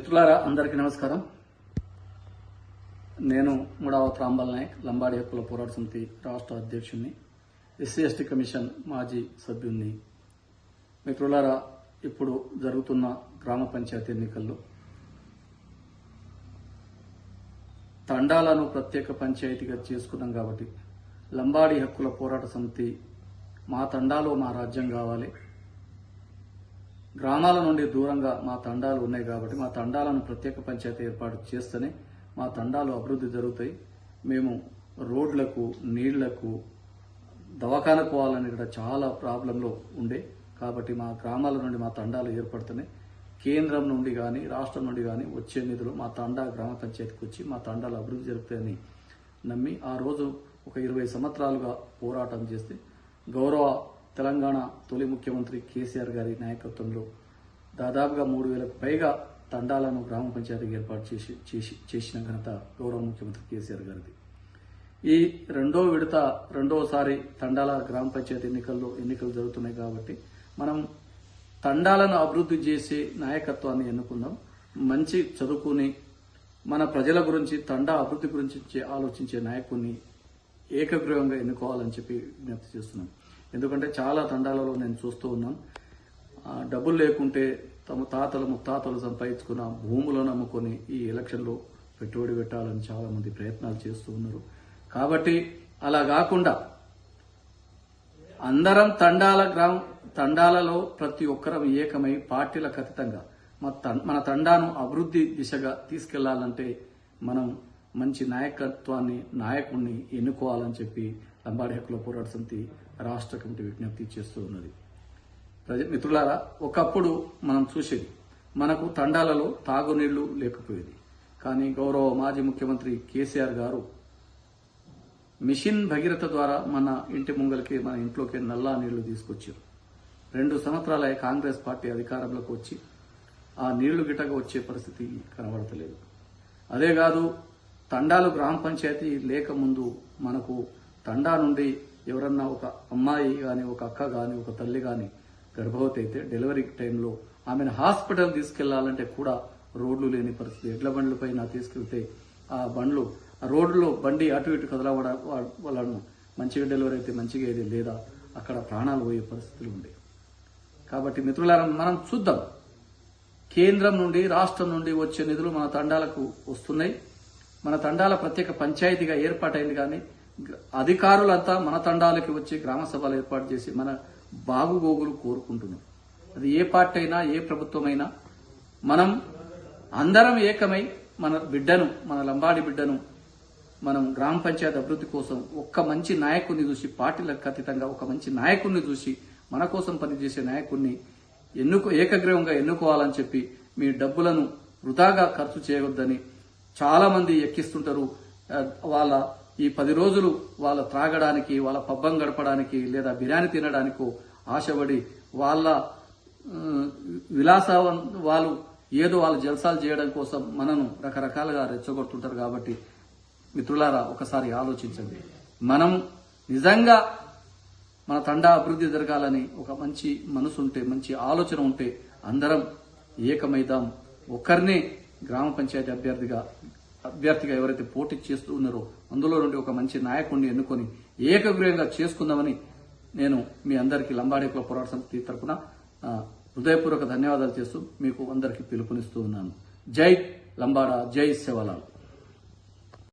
మిత్రులారా అందరికీ నమస్కారం. నేను ముడావత్ రాంబల్ నాయక్ లంబాడి హక్కుల పోరాట సమితి రాష్ట్ర అధ్యక్షుడిని ఎస్సీ ఎస్టీ కమిషన్ మాజీ సభ్యుణ్ణి. మిత్రులారా ఇప్పుడు జరుగుతున్న గ్రామ పంచాయతీ ఎన్నికల్లో తండాలను ప్రత్యేక పంచాయతీగా చేసుకున్నాం కాబట్టి లంబాడి హక్కుల పోరాట సమితి మా తండాలో మా రాజ్యం కావాలి. గ్రామాల నుండి దూరంగా మా తండాలు ఉన్నాయి కాబట్టి మా తండాలను ప్రత్యేక పంచాయతీ ఏర్పాటు చేస్తేనే మా తండాలు అభివృద్ధి జరుగుతాయి. మేము రోడ్లకు నీళ్ళకు దవాఖానకు పోవాలని ఇక్కడ చాలా ప్రాబ్లంలో ఉండే కాబట్టి మా గ్రామాల నుండి మా తండాలు ఏర్పడుతున్నాయి. కేంద్రం నుండి కానీ రాష్ట్రం నుండి కానీ వచ్చే నిధులు మా తండా గ్రామ పంచాయతీకి వచ్చి మా తండాలు అభివృద్ధి జరుగుతాయని నమ్మి ఆ రోజు ఒక ఇరవై సంవత్సరాలుగా పోరాటం చేస్తే గౌరవ తెలంగాణ తొలి ముఖ్యమంత్రి కేసీఆర్ గారి నాయకత్వంలో దాదాపుగా మూడు వేలకు పైగా తండాలను గ్రామ పంచాయతీకి ఏర్పాటు చేసి చేసి చేసిన ఘనత గౌరవ ముఖ్యమంత్రి కేసీఆర్ గారిది. ఈ రెండో విడత రెండోసారి తండాల గ్రామ పంచాయతీ ఎన్నికల్లో ఎన్నికలు జరుగుతున్నాయి కాబట్టి మనం తండాలను అభివృద్ధి చేసే నాయకత్వాన్ని ఎన్నుకుందాం. మంచి చదువుకుని మన ప్రజల గురించి తండా అభివృద్ధి గురించి ఆలోచించే నాయకుడిని ఏకగ్రీవంగా ఎన్నుకోవాలని చెప్పి విజ్ఞప్తి చేస్తున్నాం. ఎందుకంటే చాలా తండాలలో నేను చూస్తూ ఉన్నాను. డబ్బులు లేకుంటే తమ తాతలు ముత్తాతలు సంపాదించుకున్న భూములను అమ్ముకొని ఈ ఎలక్షన్లో పెట్టుబడి పెట్టాలని చాలా మంది ప్రయత్నాలు చేస్తూ ఉన్నారు. కాబట్టి అలా కాకుండా అందరం తండాల గ్రామ తండాలలో ప్రతి ఒక్కరం ఏకమై పార్టీలకు అతీతంగా మన తండాను అభివృద్ధి దిశగా తీసుకెళ్ళాలంటే మనం మంచి నాయకత్వాన్ని నాయకుడిని ఎన్నుకోవాలని చెప్పి లంబాడి హక్కుల పోరాట సమితి రాష్ట్ర కమిటీ విజ్ఞప్తి చేస్తూ ఉన్నది. ప్రజ మిత్రులారా ఒకప్పుడు మనం చూసేది మనకు తండాలలో తాగునీళ్ళు లేకపోయేది. కానీ గౌరవ మాజీ ముఖ్యమంత్రి కేసీఆర్ గారు మిషన్ భగీరథ ద్వారా మన ఇంటి ముంగలకి మన ఇంట్లోకి నల్లా నీళ్ళు తీసుకొచ్చారు. రెండు సంవత్సరాల కాంగ్రెస్ పార్టీ అధికారంలోకి వచ్చి ఆ నీళ్ళు గిటగా వచ్చే పరిస్థితి కనబడతలేదు. అదే కాదు తండాలు గ్రామ పంచాయతీ లేకముందు మనకు తండా నుండి ఎవరన్నా ఒక అమ్మాయి కానీ ఒక అక్క కానీ ఒక తల్లి కానీ గర్భవతి అయితే డెలివరీ టైంలో ఆమెను హాస్పిటల్ తీసుకెళ్ళాలంటే కూడా రోడ్లు లేని పరిస్థితి. ఎడ్ల బండ్ల పైన తీసుకెళ్తే ఆ బండ్లు రోడ్లో బండి అటు ఇటు కదలవడ వాళ్ళను మంచిగా డెలివరీ అయితే మంచిగా ఏది లేదా అక్కడ ప్రాణాలు పోయే పరిస్థితులు ఉండే. కాబట్టి మిత్రులారా మనం చూద్దాం. కేంద్రం నుండి రాష్ట్రం నుండి వచ్చే నిధులు మన తండాలకు వస్తున్నాయి. మన తండాల ప్రత్యేక పంచాయతీగా ఏర్పాటైంది కానీ అధికారులంతా మన తండాలకి వచ్చి గ్రామ సభలు ఏర్పాటు చేసి మన బాగుగోగులు కోరుకుంటున్నాం. అది ఏ పార్టీ అయినా ఏ ప్రభుత్వమైనా మనం అందరం ఏకమై మన బిడ్డను మన లంబాడి బిడ్డను మనం గ్రామ పంచాయతీ అభివృద్ధి కోసం ఒక్క మంచి నాయకుడిని చూసి పార్టీలకు అతీతంగా ఒక మంచి నాయకుడిని చూసి మన కోసం పనిచేసే నాయకుడిని ఎన్నుకో ఏకగ్రీవంగా ఎన్నుకోవాలని చెప్పి మీ డబ్బులను వృధాగా ఖర్చు చేయవద్దని చాలా మంది ఎక్కిస్తుంటారు. వాళ్ళ ఈ పది రోజులు వాళ్ళ త్రాగడానికి వాళ్ళ పబ్బం గడపడానికి లేదా బిర్యానీ తినడానికో ఆశపడి వాళ్ళ విలాస వాళ్ళు ఏదో వాళ్ళ జల్సాలు చేయడం కోసం మనను రకరకాలుగా రెచ్చగొడుతుంటారు కాబట్టి మిత్రులారా ఒకసారి ఆలోచించండి. మనం నిజంగా మన తండా అభివృద్ధి జరగాలని ఒక మంచి మనసు ఉంటే మంచి ఆలోచన ఉంటే అందరం ఏకమైదాం. ఒకరినే గ్రామ పంచాయతీ అభ్యర్థిగా అభ్యర్థిగా ఎవరైతే పోటీ చేస్తూ ఉన్నారో అందులో నుండి ఒక మంచి నాయకుడిని ఎన్నుకొని ఏకగ్రీయంగా చేసుకుందామని నేను మీ అందరికీ లంబాడేకుల పోరాట సమితి తరపున హృదయపూర్వక ధన్యవాదాలు చేస్తూ మీకు అందరికీ పిలుపునిస్తూ ఉన్నాను. జై లంబాడా జై శివలాల్.